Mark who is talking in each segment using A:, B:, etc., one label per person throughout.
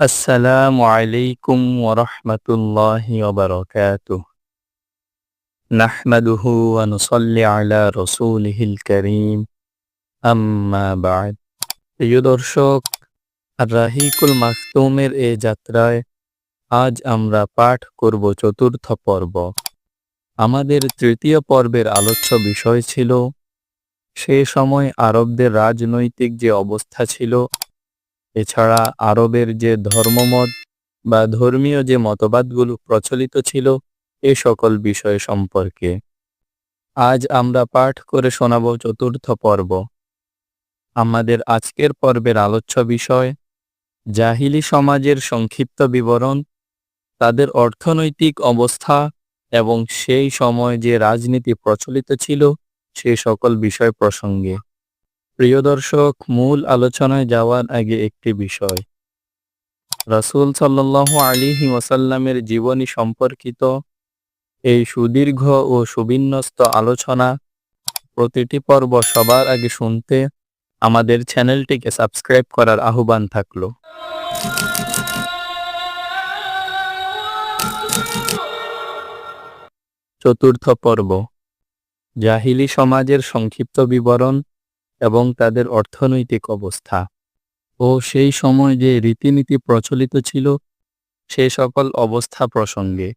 A: আসসালামু আলাইকুম ওরহমতুল্লাহি ওবরকাতুহ নাহমাদুহু ওয়া নুসাল্লি আলা রাসূলিহিল কারীম। আম্মা বা'দ। প্রিয় দর্শক রাহিকুল মাকতুমের এই যাত্রায় আজ আমরা পাঠ করব চতুর্থ পর্ব। আমাদের তৃতীয় পর্বের আলোচ্য বিষয় ছিল, সে সময় আরবদের রাজনৈতিক যে অবস্থা ছিল এছাড়া আরবের যে ধর্মমত বা ধর্মীয় যে মতবাদগুলো প্রচলিত ছিল, এ সকল বিষয় সম্পর্কে আজ আমরা পাঠ করে শোনাব চতুর্থ পর্ব। আমাদের আজকের পর্বের আলোচ্য বিষয়, জাহিলি সমাজের সংক্ষিপ্ত বিবরণ, তাদের অর্থনৈতিক অবস্থা এবং সেই সময় যে রাজনীতি প্রচলিত ছিল, সে সকল বিষয় প্রসঙ্গে। প্রিয় দর্শক, মূল আলোচনায় যাওয়ার আগে একটি বিষয়। রাসূল সাল্লাল্লাহু আলাইহি ওয়াসাল্লামের জীবনী সম্পর্কিত এই সুদীর্ঘ ও সুবিন্যস্ত আলোচনা প্রতিটি পর্ব সবার আগে শুনতে আমাদের চ্যানেলটিকে সাবস্ক্রাইব করার আহ্বান থাকল। চতুর্থ পর্ব, জাহিলি সমাজের সংক্ষিপ্ত বিবরণ এবং তাদের অর্থনৈতিক অবস্থা। ও সেই সময় যে রীতিনীতি প্রচলিত ছিল, সে সকল অবস্থা প্রসঙ্গে।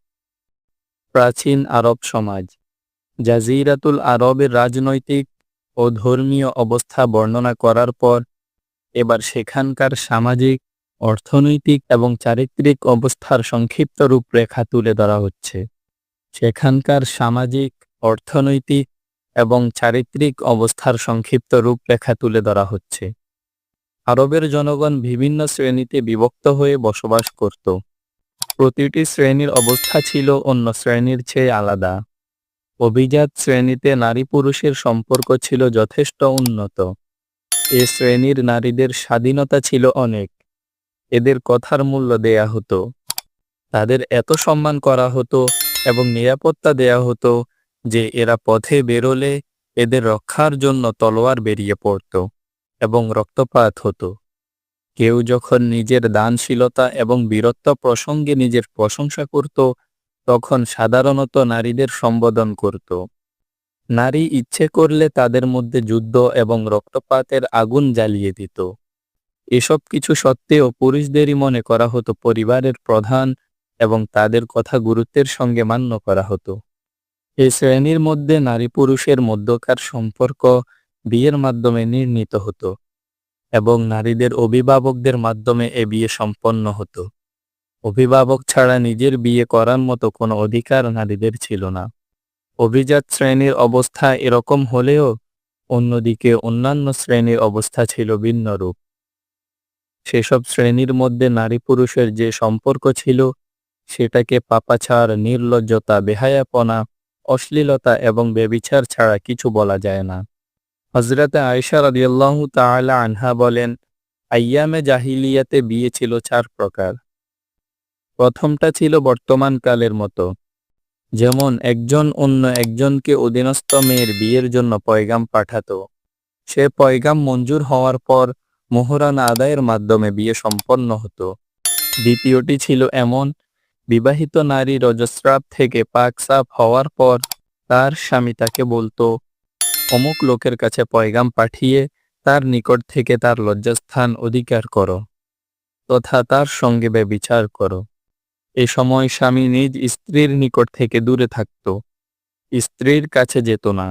A: প্রাচীন আরব সমাজ, জাজিরাতুল আরবের রাজনৈতিক ও ধর্মীয় অবস্থা বর্ণনা করার পর, এবার সেখানকার সামাজিক, অর্থনৈতিক এবং চারিত্রিক অবস্থার সংক্ষিপ্ত রূপরেখা তুলে ধরা হচ্ছে। সেখানকার সামাজিক, অর্থনৈতিক এবং চারিত্রিক অবস্থার সংক্ষিপ্ত রূপরেখা তুলে ধরা হচ্ছে। আরবের জনগণ বিভিন্ন শ্রেণীতে বিভক্ত হয়ে বসবাস করত। প্রতিটি শ্রেণির অবস্থা ছিল অন্য শ্রেণির চেয়ে আলাদা। অভিজাত শ্রেণীতে নারী পুরুষের সম্পর্ক ছিল যথেষ্ট উন্নত। এ শ্রেণির নারীদের স্বাধীনতা ছিল অনেক। এদের কথার মূল্য দেয়া হতো। তাদের এত সম্মান করা হতো এবং নিরাপত্তা দেয়া হতো যে এরা পথে বেরোলে এদের রক্ষার জন্য তলোয়ার বেরিয়ে পড়ত এবং রক্তপাত হতো। কেউ যখন নিজের দানশীলতা এবং বীরত্ব প্রসঙ্গে নিজের প্রশংসা করত, তখন সাধারণত নারীদের সম্বোধন করত। নারী ইচ্ছে করলে তাদের মধ্যে যুদ্ধ এবং রক্তপাতের আগুন জ্বালিয়ে দিত। এসব কিছু সত্ত্বেও পুরুষদেরই মনে করা হতো পরিবারের প্রধান এবং তাদের কথা গুরুত্বের সঙ্গে মান্য করা হতো। এই শ্রেণির মধ্যে নারী পুরুষের মধ্যকার সম্পর্ক বিয়ের মাধ্যমে নির্ণীত হতো এবং নারীদের অভিভাবকদের মাধ্যমে এ বিয়ে সম্পন্ন হতো। অভিভাবক ছাড়া নিজের বিয়ে করার মতো কোনো অধিকার নারীদের ছিল না। অভিজাত শ্রেণির অবস্থা এরকম হলেও অন্যদিকে অন্যান্য শ্রেণির অবস্থা ছিল ভিন্নরূপ সেসব শ্রেণির মধ্যে নারী পুরুষের যে সম্পর্ক ছিল, সেটাকে পাপাছাড় নির্লজ্জতা, বেহায়াপনা অশ্লীলতা এবং বেবিচার ছাড়া কিছু বলা যায় না। হজরতে আয়সা রাদিয়াল্লাহু তাআলা আনহা বলেন, আইয়ামে জাহিলিয়াতে বিয়ে ছিল চার প্রকার। প্রথমটা ছিল বর্তমান কালের মতো। যেমন, একজন অন্য একজনকে অধীনস্থ মেয়ের বিয়ের জন্য পয়গাম পাঠাতো। সে পয়গাম মঞ্জুর হওয়ার পর মোহরানা আদায়ের মাধ্যমে বিয়ে সম্পন্ন হতো। দ্বিতীয়টি ছিল এমন বিবাহিত নারী রজস্রাব থেকে পাক সাফ হওয়ার পর তার স্বামী তাকে বলতো, অমুক লোকের কাছে পয়গাম পাঠিয়ে তার নিকট থেকে তার লজ্জাস্থান অধিকার করো, তথা তার সঙ্গে ব্যবিচার করো। এ সময় স্বামী নিজ স্ত্রীর নিকট থেকে দূরে থাকত, স্ত্রীর কাছে যেত না।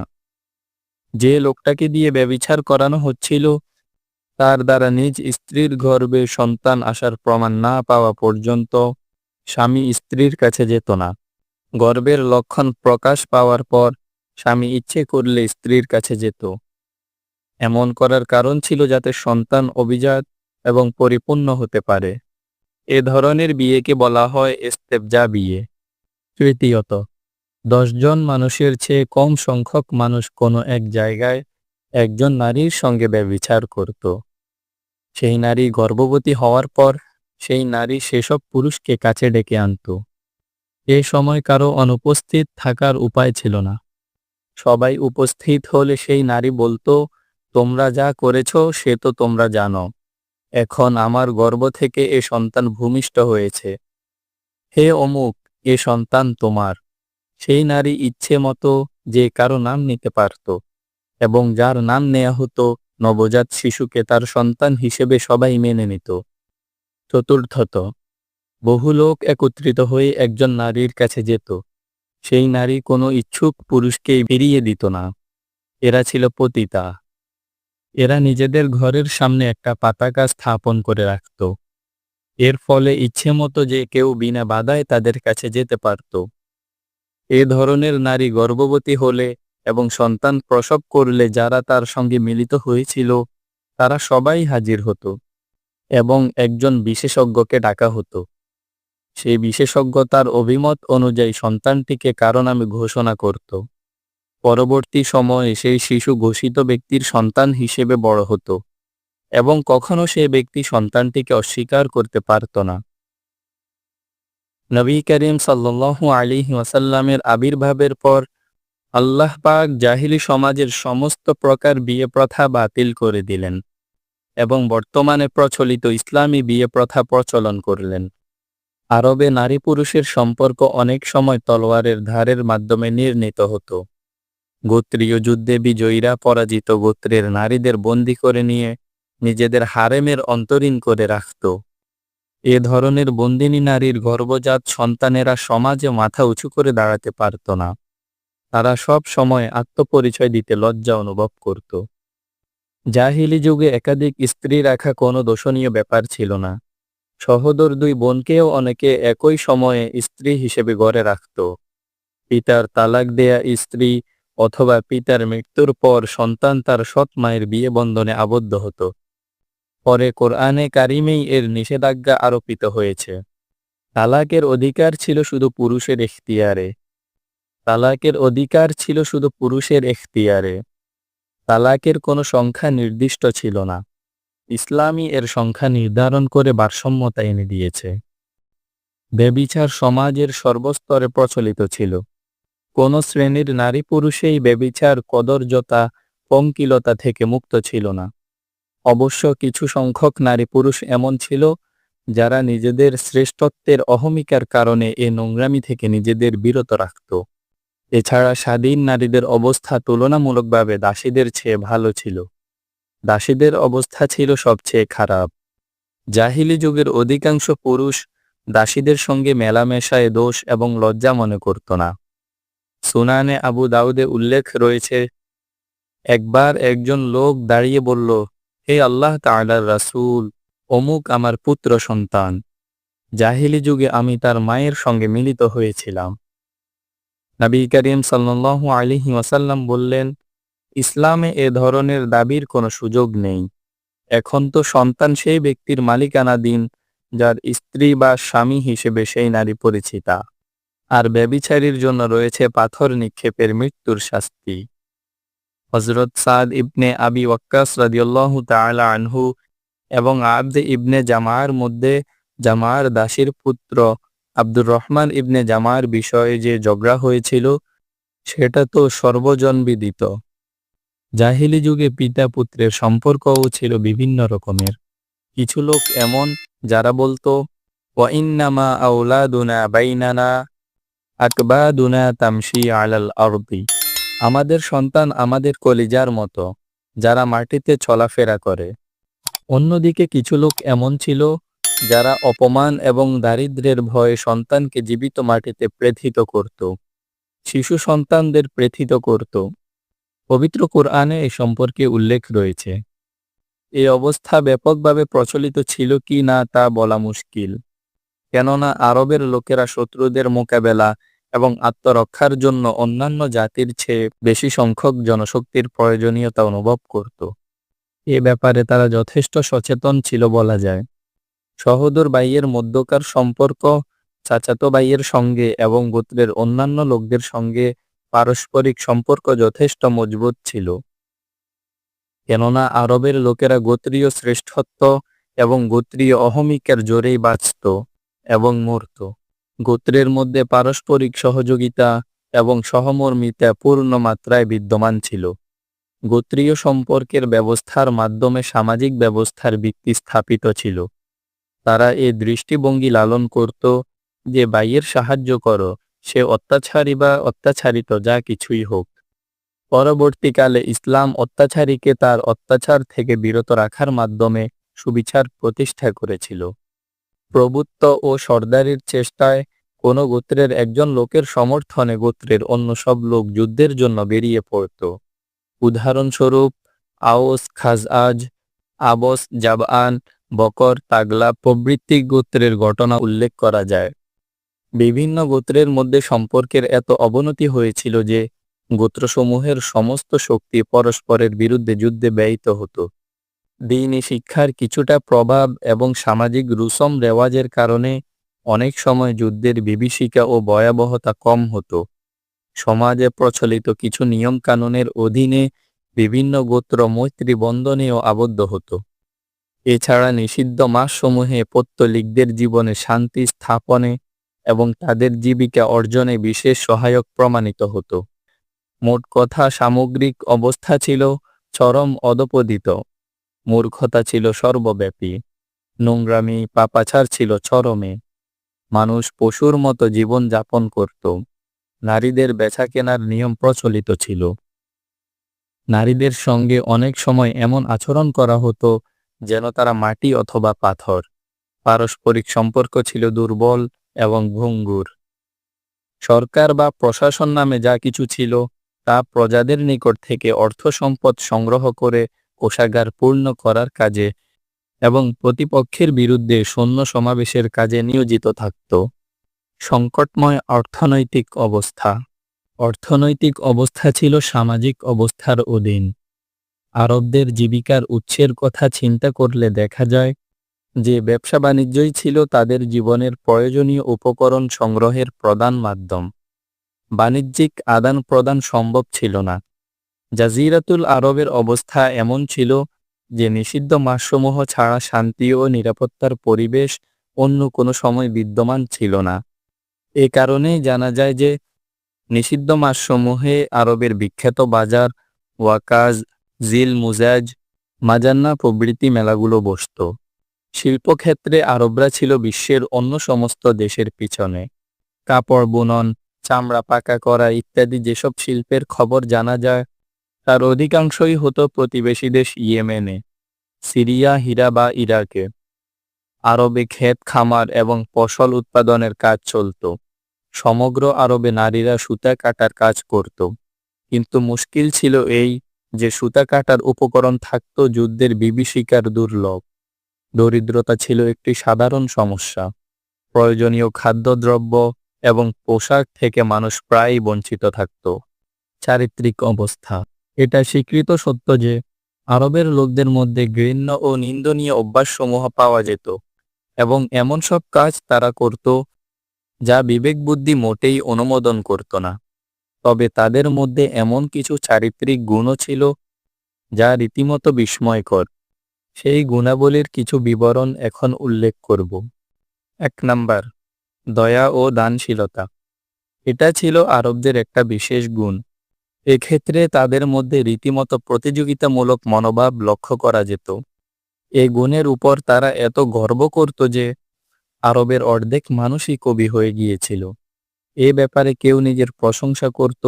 A: যে লোকটাকে দিয়ে ব্যবিচার করানো হচ্ছিল, তার দ্বারা নিজ স্ত্রীর গর্ভে সন্তান আসার প্রমাণ না পাওয়া পর্যন্ত স্বামী স্ত্রীর কাছে যেত না। গর্বের লক্ষণ প্রকাশ পাওয়ার পর স্বামী ইচ্ছে করলে স্ত্রীর কাছে যেত। এমন করার কারণ ছিল যাতে সন্তান অভিজাত এবং পরিপূর্ণ হতে পারে। এ ধরনের বিয়েকে বলা হয় এস্তেবজা বিয়ে। তৃতীয়ত দশজন মানুষের চেয়ে কম সংখ্যক মানুষ কোনো এক জায়গায় একজন নারীর সঙ্গে ব্যবিচার করত। সেই নারী গর্ভবতী হওয়ার পর সেই নারী সেসব পুরুষকে কাছে ডেকে আনত। এ সময় কারও অনুপস্থিত থাকার উপায় ছিল না। সবাই উপস্থিত হলে সেই নারী বলতো, তোমরা যা করেছ, সে তো তোমরা জানো। এখন আমার গর্ব থেকে এ সন্তান ভূমিষ্ঠ হয়েছে। হে অমুক, এ সন্তান তোমার। সেই নারী ইচ্ছে মতো যে কারও নাম নিতে পারত এবং যার নাম নেয়া হতো নবজাত শিশুকে তার সন্তান হিসেবে সবাই মেনে নিত। চতুর্থত। বহু লোক একত্রিত হয়ে একজন নারীর কাছে যেত। সেই নারী কোনো ইচ্ছুক পুরুষকেই বেরিয়ে দিত না। এরা ছিল পতিতা। এরা নিজেদের ঘরের সামনে একটা পাতাকা স্থাপন করে রাখত। এর ফলে ইচ্ছে মতো যে কেউ বিনা বাধায় তাদের কাছে যেতে পারত। এ ধরনের নারী গর্ভবতী হলে এবং সন্তান প্রসব করলে যারা তার সঙ্গে মিলিত হয়েছিল, তারা সবাই হাজির হতো। এবং একজন বিশেষজ্ঞকে ডাকা হতো। সেই বিশেষজ্ঞ তার অভিমত অনুযায়ী সন্তানটিকে কারণ আমি ঘোষণা করত। পরবর্তী সময়ে সেই শিশু ঘোষিত ব্যক্তির সন্তান হিসেবে বড় হতো এবং কখনো সে ব্যক্তি সন্তানটিকে অস্বীকার করতে পারত না। নবী করিম সাল্লু আলী ওয়াসাল্লামের আবির্ভাবের পর আল্লাহ পাক জাহিলি সমাজের সমস্ত প্রকার বিয়ে প্রথা বাতিল করে দিলেন। এবং বর্তমানে প্রচলিত ইসলামী বিয়ে প্রথা প্রচলন করলেন। আরবে নারী পুরুষের সম্পর্ক অনেক সময় তলোয়ারের ধারের মাধ্যমে নির্ণীত হতো। গোত্রীয় যুদ্ধে বিজয়ীরা পরাজিত গোত্রের নারীদের বন্দী করে নিয়ে নিজেদের হারেমের অন্তরীণ করে রাখত। এ ধরনের বন্দিনী নারীর গর্ভজাত সন্তানেরা সমাজে মাথা উঁচু করে দাঁড়াতে পারত না। তারা সব সময় আত্মপরিচয় দিতে লজ্জা অনুভব করত। জাহিলি যুগে একাধিক স্ত্রী রাখা কোনো দোষণীয় ব্যাপার ছিল না। সহোদর দুই বোনকেও অনেকে একই সময়ে স্ত্রী হিসেবে গড়ে রাখত। পিতার তালাক দেয়া স্ত্রী অথবা পিতার মৃত্যুর পর সন্তান তার সৎ মায়ের বিয়ে বন্ধনে আবদ্ধ হতো। পরে কোরআনে কারিমেই এর নিষেধাজ্ঞা আরোপিত হয়েছে। তালাকের অধিকার ছিল শুধু পুরুষের এখতিয়ারে। তালাকের অধিকার ছিল শুধু পুরুষের এখতিয়ারে। তালাকের কোনো সংখ্যা নির্দিষ্ট ছিল না। ইসলামী এর সংখ্যা নির্ধারণ করে ভারসাম্যতা এনে দিয়েছে। বেবিচার সমাজের সর্বস্তরে প্রচলিত ছিল। কোন শ্রেণির নারী পুরুষেই বেবিচার কদর্যতা, পঙ্কিলতা থেকে মুক্ত ছিল না। অবশ্য কিছু সংখ্যক নারী পুরুষ এমন ছিল, যারা নিজেদের শ্রেষ্ঠত্বের অহমিকার কারণে এ নোংরামি থেকে নিজেদের বিরত রাখত। এছাড়া স্বাধীন নারীদের অবস্থা তুলনামূলকভাবে দাসীদের চেয়ে ভালো ছিল। দাসীদের অবস্থা ছিল সবচেয়ে খারাপ। জাহিলি যুগের অধিকাংশ পুরুষ দাসীদের সঙ্গে মেলামেশায় দোষ এবং লজ্জা মনে করত না। সুনানে আবু দাউদে উল্লেখ রয়েছে, একবার একজন লোক দাঁড়িয়ে বলল, হে আল্লাহ তাআলার রাসূল, অমুক আমার পুত্র সন্তান। জাহিলি যুগে আমি তার মায়ের সঙ্গে মিলিত হয়েছিলাম। নবী করিম সাল্লাল্লাহু আলাইহি ওয়াসাল্লাম বললেন, ইসলামে এ ধরনের দাবির কোনো সুযোগ নেই। এখন তো সন্তান সেই ব্যক্তির মালিকানাধীন যার স্ত্রী বা স্বামী হিসেবে সেই নারী পরিচিতা। আর ব্যবিচারীর জন্য রয়েছে পাথর নিক্ষেপের মৃত্যুর শাস্তি। হজরত সাদ ইবনে আবি ওয়াক্কাস রাদিয়াল্লাহু তাআলা আনহু এবং আব্দে ইবনে জামার মধ্যে জামার দাসীর পুত্র আব্দুর রহমান ইবনে জামার বিষয়ে যে ঝগড়া হয়েছিল, সেটা তো সর্বজনবিদিত। জাহিলি যুগে পিতা পুত্রের সম্পর্কও ছিল বিভিন্ন রকমের। কিছু লোক এমন, যারা বলতো ওয়াইন্নামা আউলাদুনা বাইনানা আকবাদুনা তামশি আলাল আরদি। আমাদের সন্তান আমাদের কলিজার মতো, যারা মাটিতে চলাফেরা করে। অন্যদিকে কিছু লোক এমন ছিল যারা অপমান এবং দারিদ্র্যের ভয়ে সন্তানকে জীবিত মাটিতে প্রেথিত করত, শিশু সন্তানদের প্রেথিত করত। পবিত্র কোরআনে এ সম্পর্কে উল্লেখ রয়েছে। এই অবস্থা ব্যাপকভাবে প্রচলিত ছিল কি না তা বলা মুশকিল। কেননা আরবের লোকেরা শত্রুদের মোকাবেলা এবং আত্মরক্ষার জন্য অন্যান্য জাতির চেয়ে বেশি সংখ্যক জনশক্তির প্রয়োজনীয়তা অনুভব করত। এ ব্যাপারে তারা যথেষ্ট সচেতন ছিল বলা যায়। সহোদর বাইয়ের মধ্যকার সম্পর্ক, চাচাতো বাইয়ের সঙ্গে এবং গোত্রের অন্যান্য লোকদের সঙ্গে পারস্পরিক সম্পর্ক যথেষ্ট মজবুত ছিল। কেননা আরবের লোকেরা গোত্রীয় শ্রেষ্ঠত্ব এবং গোত্রীয় অহমিকার জোরেই বাঁচত এবং মরত। গোত্রের মধ্যে পারস্পরিক সহযোগিতা এবং সহমর্মিতা পূর্ণ মাত্রায় বিদ্যমান ছিল। গোত্রীয় সম্পর্কের ব্যবস্থার মাধ্যমে সামাজিক ব্যবস্থার ভিত্তি স্থাপিত ছিল। তারা এ দৃষ্টিভঙ্গি লালন করত যে বাইয়ের সাহায্য করো, সে অত্যাচারী বা অত্যাচারিত, যা কিছুই হোক। পরবর্তীকালে ইসলাম অত্যাচারীকে তার অত্যাচার থেকে বিরত রাখার মাধ্যমে সুবিচার প্রতিষ্ঠা করেছিল। প্রভুত্ব ও সর্দারির চেষ্টায় কোনো গোত্রের একজন লোকের সমর্থনে গোত্রের অন্য সব লোক যুদ্ধের জন্য বেরিয়ে পড়ত। উদাহরণস্বরূপ আওস, খাজআজ, আবস, জাবআন বকর, তাগলা প্রভৃতি গোত্রের ঘটনা উল্লেখ করা যায়। বিভিন্ন গোত্রের মধ্যে সম্পর্কের এত অবনতি হয়েছিল যে, গোত্রসমূহের সমস্ত শক্তি পরস্পরের বিরুদ্ধে যুদ্ধে ব্যয়িত হতো। দিনী শিক্ষার কিছুটা প্রভাব এবং সামাজিক রুসম রেওয়াজের কারণে অনেক সময় যুদ্ধের বিভীষিকা ও ভয়াবহতা কম হতো। সমাজে প্রচলিত কিছু নিয়ম কানুনের অধীনে বিভিন্ন গোত্র মৈত্রী বন্ধনেও আবদ্ধ হতো। এছাড়া নিষিদ্ধ মাসসমূহে পত্তলিকদের জীবনে শান্তি স্থাপনে এবং তাদের জীবিকা অর্জনে বিশেষ সহায়ক প্রমাণিত হতো। মোট কথা, সামগ্রিক অবস্থা ছিল চরম অদপদিত মূর্খতা ছিল সর্বব্যাপী। নোংরামি পাপাছার ছিল চরমে। মানুষ পশুর মতো জীবন যাপন করত। নারীদের বেচা কেনার নিয়ম প্রচলিত ছিল। নারীদের সঙ্গে অনেক সময় এমন আচরণ করা হতো যেন তারা মাটি অথবা পাথর। পারস্পরিক সম্পর্ক ছিল দুর্বল এবং ভঙ্গুর। সরকার বা প্রশাসন নামে যা কিছু ছিল, তা প্রজাদের নিকট থেকে অর্থ সম্পদ সংগ্রহ করে কোষাগার পূর্ণ করার কাজে এবং প্রতিপক্ষের বিরুদ্ধে সৈন্য সমাবেশের কাজে নিয়োজিত থাকত। সংকটময় অর্থনৈতিক অবস্থা। অর্থনৈতিক অবস্থা ছিল সামাজিক অবস্থার অধীন। আরবদের জীবিকার উৎসের কথা চিন্তা করলে দেখা যায় যে ব্যবসা বাণিজ্যই ছিল তাদের জীবনের প্রয়োজনীয় উপকরণ সংগ্রহের প্রধান মাধ্যম। বাণিজ্যিক আদান প্রদান সম্ভব ছিল না। জাজিরাতুল আরবের অবস্থা এমন ছিল যে নিষিদ্ধ মাসসমূহ ছাড়া শান্তি ও নিরাপত্তার পরিবেশ অন্য কোনো সময় বিদ্যমান ছিল না। এ কারণেই জানা যায় যে নিষিদ্ধ মাসসমূহে আরবের বিখ্যাত বাজার, ওয়াকাজ জিল, মুজাজ, মাজান্না প্রভৃতি মেলাগুলো বসত। শিল্পক্ষেত্রে আরবরা ছিল বিশ্বের অন্য সমস্ত দেশের পিছনে। কাপড়, বুনন, চামড়া, পাকা করা ইত্যাদি যেসব শিল্পের খবর জানা যায়, তার অধিকাংশই হতো প্রতিবেশী দেশ ইয়েমেনে, সিরিয়া, হীরা বা ইরাকে। আরবে ক্ষেত, খামার এবং ফসল উৎপাদনের কাজ চলত। সমগ্র আরবে নারীরা সুতা কাটার কাজ করত। কিন্তু মুশকিল ছিল এই যে সুতা কাটার উপকরণ থাকত যুদ্ধের বিভীষিকার দুর্লভ। দরিদ্রতা ছিল একটি সাধারণ সমস্যা। প্রয়োজনীয় খাদ্যদ্রব্য এবং পোশাক থেকে মানুষ প্রায়ই বঞ্চিত থাকত। চারিত্রিক অবস্থা। এটা স্বীকৃত সত্য যে, আরবের লোকদের মধ্যে ঘৃণ্য ও নিন্দনীয় অভ্যাসসমূহ পাওয়া যেত এবং এমন সব কাজ তারা করত যা বিবেক বুদ্ধি মোটেই অনুমোদন করত না। তবে তাদের মধ্যে এমন কিছু চারিত্রিক গুণও ছিল যা রীতিমতো বিস্ময়কর। সেই গুণাবলীর কিছু বিবরণ এখন উল্লেখ করব। এক নাম্বার, দয়া ও দানশীলতা। এটা ছিল আরবদের একটা বিশেষ গুণ। এক্ষেত্রে তাদের মধ্যে রীতিমতো প্রতিযোগিতামূলক মনোভাব লক্ষ্য করা যেত। এ গুণের উপর তারা এত গর্ব করত যে আরবের অর্ধেক মানুষই কবি হয়ে গিয়েছিল। এ ব্যাপারে কেউ নিজের প্রশংসা করত,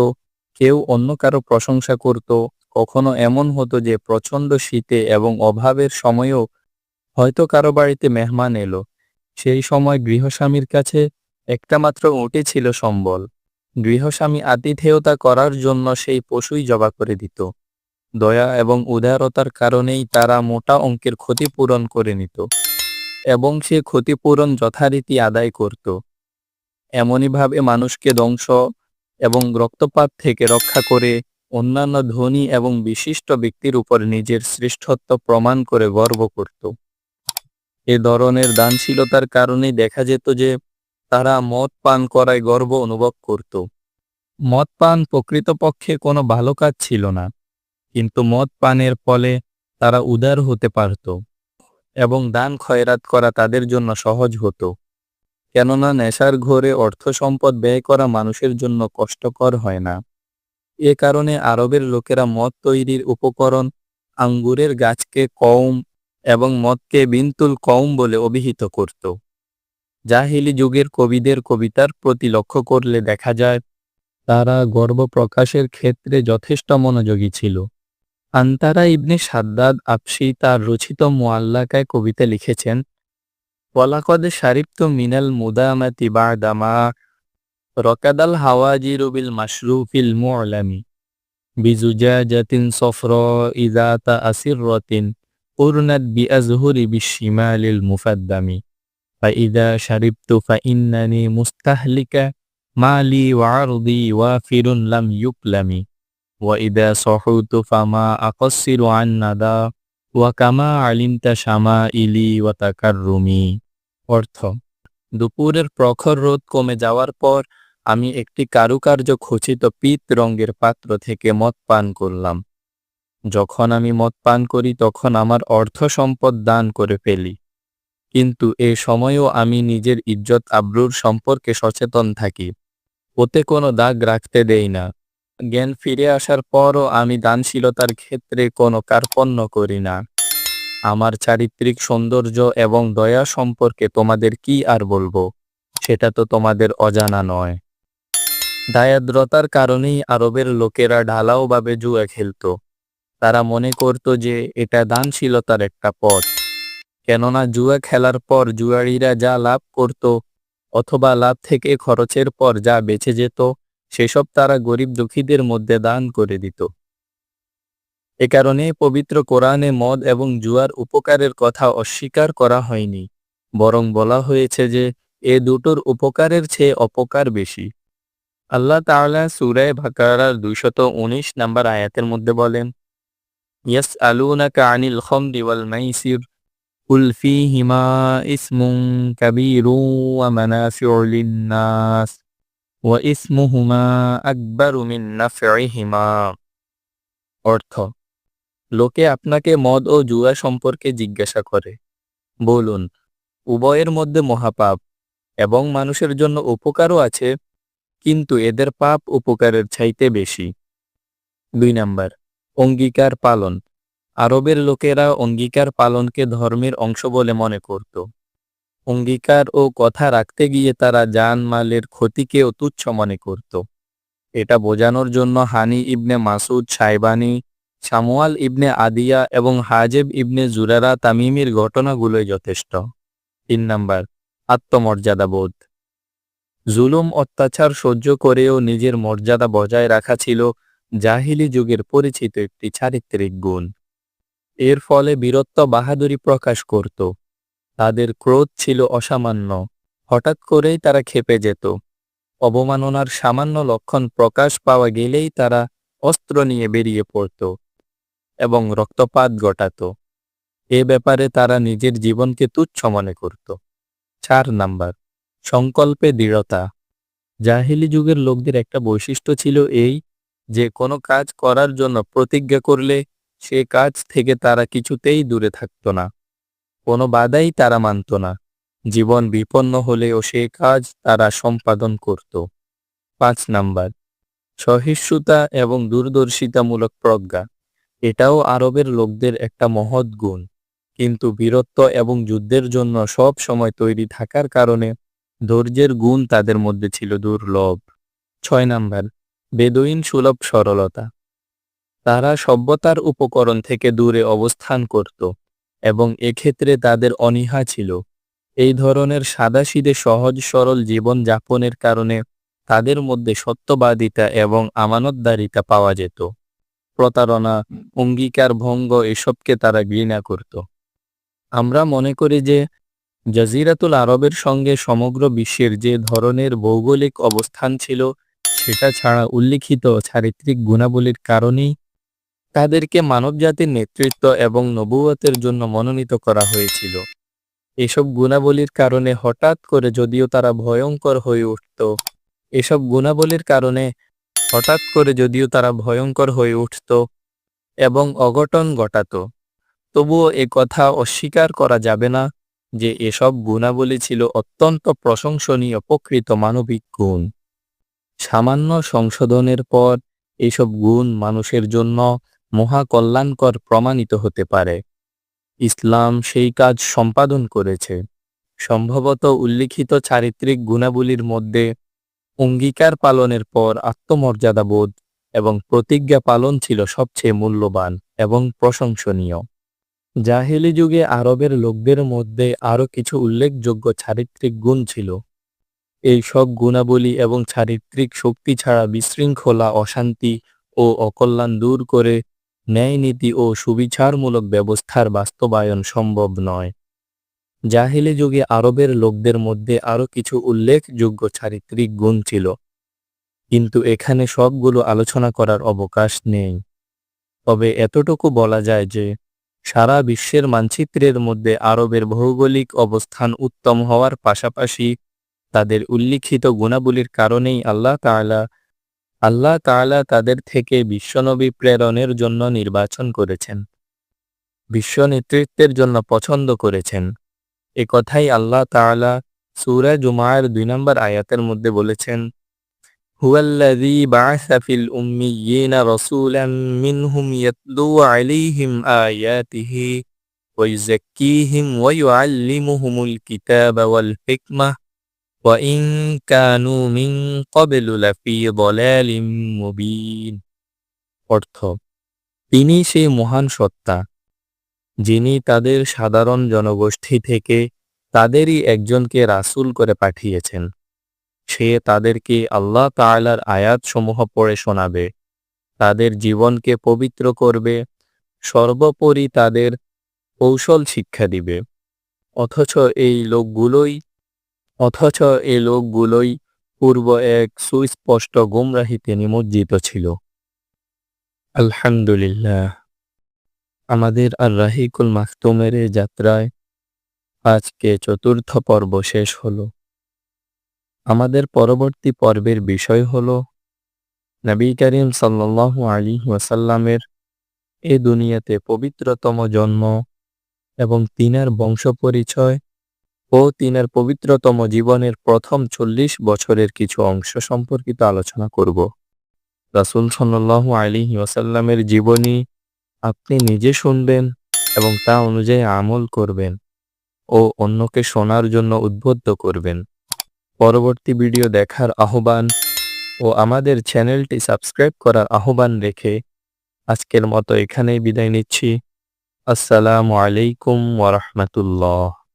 A: কেউ অন্য কারও প্রশংসা করত। কখনো এমন হতো যে প্রচণ্ড শীতে এবং অভাবের সময়েও হয়তো কারও বাড়িতে মেহমান এলো। সেই সময় গৃহস্বামীর কাছে একটা মাত্র উঁটে ছিল সম্বল। গৃহস্বামী আতিথেয়তা করার জন্য সেই পশুই জবা করে দিত। দয়া এবং উদারতার কারণেই তারা মোটা অঙ্কের ক্ষতিপূরণ করে নিত এবং সে ক্ষতিপূরণ যথারীতি আদায় করত। এমনইভাবে মানুষকে ধ্বংস এবং রক্তপাত থেকে রক্ষা করে অন্যান্য ধনী এবং বিশিষ্ট ব্যক্তির উপর নিজের শ্রেষ্ঠত্ব প্রমাণ করে গর্ব করত। এ ধরনের দানশীলতার কারণেই দেখা যেত যে তারা মদ পান করায় গর্ব অনুভব করত। মদ পান প্রকৃতপক্ষে কোনো ভালো কাজ ছিল না, কিন্তু মদ পানের ফলে তারা উদার হতে পারত এবং দান খয়রাত করা তাদের জন্য সহজ হতো। কেননা নেশার ঘোরে অর্থ সম্পদ ব্যয় করা মানুষের জন্য কষ্টকর হয় না। এ কারণে আরবের লোকেরা মদ তৈরির উপকরণ, আঙ্গুরের গাছকে কওম এবং মদকে বিন্তুল কওম বলে অভিহিত করত। জাহিলি যুগের কবিদের কবিতার প্রতি লক্ষ্য করলে দেখা যায়, তারা গর্ব প্রকাশের ক্ষেত্রে যথেষ্ট মনোযোগী ছিল। আন্তারা ইবনে সাদ্দাদ আপসি তার রচিত মোয়াল্লাকায় কবিতা লিখেছেন ولقد شربت من المدامة بعدما ركض الهواجر بالمشروف المعلم بزجاجة صفراء ذات أسرة أرنت بأزهر بالشمال المفدم فإذا شربت فإنني مستهلك مالي وعرضي وافر لم يكلم وإذا صحوت فما أقصر عن ندى وكما علمت شمائلي وتكرمي অর্থ। দুপুরের প্রখর রোদ কমে যাওয়ার পর আমি একটি কারুকার্য খচিত পিত রঙের পাত্র থেকে মদ পান করলাম। যখন আমি মদ পান করি তখন আমার অর্থ সম্পদ দান করে ফেলি। কিন্তু এ সময়ও আমি নিজের ইজ্জত আব্রুর সম্পর্কে সচেতন থাকি। ওতে কোনো দাগ রাখতে দেই না। জ্ঞান ফিরে আসার পরও আমি দানশীলতার ক্ষেত্রে কোনো কার্পণ্য করি না। আমার চারিত্রিক সৌন্দর্য এবং দয়া সম্পর্কে তোমাদের কি আর বলব? সেটা তো তোমাদের অজানা নয়। দায়াদ্রতার কারণেই আরবের লোকেরা ঢালাওভাবে জুয়া খেলত। তারা মনে করত যে এটা দানশীলতার একটা পথ। কেননা জুয়া খেলার পর জুয়ারিরা যা লাভ করত, অথবা লাভ থেকে খরচের পর যা বেঁচে যেত, সেসব তারা গরিব দুঃখীদের মধ্যে দান করে দিত। এ কারণে পবিত্র কোরআনে মদ এবং জুয়ার উপকারের কথা অস্বীকার করা হয়নি বরং বলা হয়েছে যে এ দুটোর উপকারের চেয়ে অপকার বেশি আল্লাহ তাআলা সূরায়ে বাকারার দুইশত উনিশ নাম্বার আয়াতের মধ্যে বলেন ইয়াস আলুনাকা আনিল খমরি ওয়াল মাইসির قل فيهما اسم كبير ومنافع للناس واسمهما أكبر من نفعهما অর্থ লোকে আপনাকে মদ ও জুয়া সম্পর্কে জিজ্ঞাসা করে। বলুন, উভয়ের মধ্যে মহাপাপ এবং মানুষের জন্য উপকারও আছে, কিন্তু এদের পাপ উপকারের চাইতে বেশি। দুই নাম্বার, অঙ্গীকার পালন। আরবের লোকেরা অঙ্গীকার পালনকে ধর্মের অংশ বলে মনে করত। অঙ্গীকার ও কথা রাখতে গিয়ে তারা যান মালের ক্ষতিকেও তুচ্ছ মনে করত। এটা বোঝানোর জন্য হানি ইবনে মাসুদ সাইবানি সামুয়াল ইবনে আদিয়া এবং হাজেব ইবনে জুরারা তামিমির ঘটনাগুলোই যথেষ্ট। তিন নাম্বার, আত্মমর্যাদাবোধ। জুলুম অত্যাচার সহ্য করেও নিজের মর্যাদা বজায় রাখা ছিল জাহিলি যুগের পরিচিত একটি চারিত্রিক গুণ। এর ফলে বীরত্ব বাহাদুরি প্রকাশ করত। তাদের ক্রোধ ছিল অসামান্য। হঠাৎ করেই তারা খেপে যেত। অবমাননার সামান্য লক্ষণ প্রকাশ পাওয়া গেলেই তারা অস্ত্র নিয়ে বেরিয়ে পড়ত। এবং রক্তপাত ঘটাত। এ ব্যাপারে তারা নিজের জীবনকে তুচ্ছ মনে করত। চার নাম্বার, সংকল্পে দৃঢ়তা। জাহিলি যুগের লোকদের একটা বৈশিষ্ট্য ছিল এই যে, কোনো কাজ করার জন্য প্রতিজ্ঞা করলে সে কাজ থেকে তারা কিছুতেই দূরে থাকত না। কোনো বাধাই তারা মানত না। জীবন বিপন্ন হলেও সে কাজ তারা সম্পাদন করত। পাঁচ নাম্বার, সহিষ্ণুতা এবং দূরদর্শিতামূলক প্রজ্ঞা। এটাও আরবের লোকদের একটা মহৎ গুণ। কিন্তু বীরত্ব এবং যুদ্ধের জন্য সব সময় তৈরি থাকার কারণে ধৈর্যের গুণ তাদের মধ্যে ছিল দুর্লভ। ছয় নাম্বার, বেদুইন সুলভ সরলতা। তারা সভ্যতার উপকরণ থেকে দূরে অবস্থান করত এবং এক্ষেত্রে তাদের অনীহা ছিল। এই ধরনের সাদাসিদে সহজ সরল জীবন যাপনের কারণে তাদের মধ্যে সত্যবাদিতা এবং আমানতদারিতা পাওয়া যেত। প্রতারণা, অঙ্গীকার, ভঙ্গ এসবকে তারা ঘৃণা করত। আমরা মনে করি যে জাজিরাতুল আরবের সঙ্গে সমগ্র বিশ্বের যে ধরনের ভৌগোলিক অবস্থান ছিল, সেটা ছাড়া উল্লিখিত চারিত্রিক গুণাবলীর কারণেই তাদেরকে মানবজাতির নেতৃত্ব এবং নবুয়তের জন্য মনোনীত করা হয়েছিল। এসব গুণাবলীর কারণে হঠাৎ করে যদিও তারা ভয়ঙ্কর হয়ে উঠত, এসব গুণাবলীর কারণে হঠাৎ করে যদিও তারা ভয়ঙ্কর হয়ে উঠত এবং অঘটন ঘটাত, তবুও এ কথা অস্বীকার করা যাবে না যে এসব গুণাবলী ছিল অত্যন্ত প্রশংসনীয় প্রকৃত মানবিক গুণ। সামান্য সংশোধনের পর এইসব গুণ মানুষের জন্য মহাকল্যাণকর প্রমাণিত হতে পারে। ইসলাম সেই কাজ সম্পাদন করেছে। সম্ভবত উল্লিখিত চারিত্রিক গুণাবলীর মধ্যে অঙ্গীকার পালনের পর আত্মমর্যাদাবোধ এবং প্রতিজ্ঞা পালন ছিল সবচেয়ে মূল্যবান এবং প্রশংসনীয়। জাহেলি যুগে আরবের লোকদের মধ্যে আরও কিছু উল্লেখযোগ্য চারিত্রিক গুণ ছিল। এই সব গুণাবলী এবং চারিত্রিক শক্তি ছাড়া বিশৃঙ্খলা, অশান্তি ও অকল্যাণ দূর করে ন্যায় নীতি ও সুবিচারমূলক ব্যবস্থার বাস্তবায়ন সম্ভব নয়। জাহিলি যুগে আরবের লোকদের মধ্যে আরও কিছু উল্লেখযোগ্য চারিত্রিক গুণ ছিল। কিন্তু এখানে সবগুলো আলোচনা করার অবকাশ নেই। তবে এতটুকু বলা যায় যে, সারা বিশ্বের মানচিত্রের মধ্যে আরবের ভৌগোলিক অবস্থান উত্তম হওয়ার পাশাপাশি তাদের উল্লিখিত গুণাবলীর কারণেই আল্লাহ তাআলা আল্লাহ তাআলা তাদের থেকে বিশ্বনবী প্রেরণের জন্য নির্বাচন করেছেন। বিশ্ব নেতৃত্বের জন্য পছন্দ করেছেন। এ কথাই আল্লাহ তাআলা সূরা জুমায়ের দুই নম্বর আয়াতের মধ্যে বলেছেন, হুয়াল্লাযী বা'আসা ফিল উম্মিয়্যিনা রাসূলাম মিনহুম ইয়াতলু আলাইহিম আয়াতিহি ওয়া ইউযাক্কিহিম ওয়া ইউআল্লিমুহুমুল কিতাবা ওয়াল হিকমাহ ওয়া ইন কানু মিন ক্বাবলু লাফি দালালিম মুবিন। অর্থ, তিনি সেই মহান সত্তা যিনি তাদের সাধারণ জনগোষ্ঠী থেকে তাদেরই একজনকে রাসূল করে পাঠিয়েছেন। সে তাদেরকে আল্লাহ তাআলার আয়াতসমূহ পড়ে শোনাবে। তাদের জীবনকে পবিত্র করবে। সর্বোপরি তাদের কৌশল শিক্ষা দিবে। অথচ এই লোকগুলোই, অথচ এই লোকগুলোই পূর্ব এক সুস্পষ্ট গুমরাহিতে নিমজ্জিত ছিল। আলহামদুলিল্লাহ। আমাদের আর রাহিকুল মাখতুমের এই যাত্রায় আজকে চতুর্থ পর্ব শেষ হল। আমাদের পরবর্তী পর্বের বিষয় হল, নবী করিম সাল্লাল্লাহু আলাইহি ওয়াসাল্লামের এ দুনিয়াতে পবিত্রতম জন্ম এবং তিনার বংশ পরিচয় ও তিনার পবিত্রতম জীবনের প্রথম চল্লিশ বছরের কিছু অংশ সম্পর্কিত আলোচনা করব। রাসূল সাল্লাল্লাহু আলী ওয়াসাল্লামের জীবনী আপনি নিজে শুনবেন এবং তা অনুযায়ী আমল করবেন ও অন্যকে শোনার জন্য উদ্বুদ্ধ করবেন। পরবর্তী ভিডিও দেখার আহ্বান ও আমাদের চ্যানেলটি সাবস্ক্রাইব করার আহ্বান রেখে আজকের মতো এখানেই বিদায় নিচ্ছি। আসসালামু আলাইকুম ওয়া রাহমাতুল্লাহ।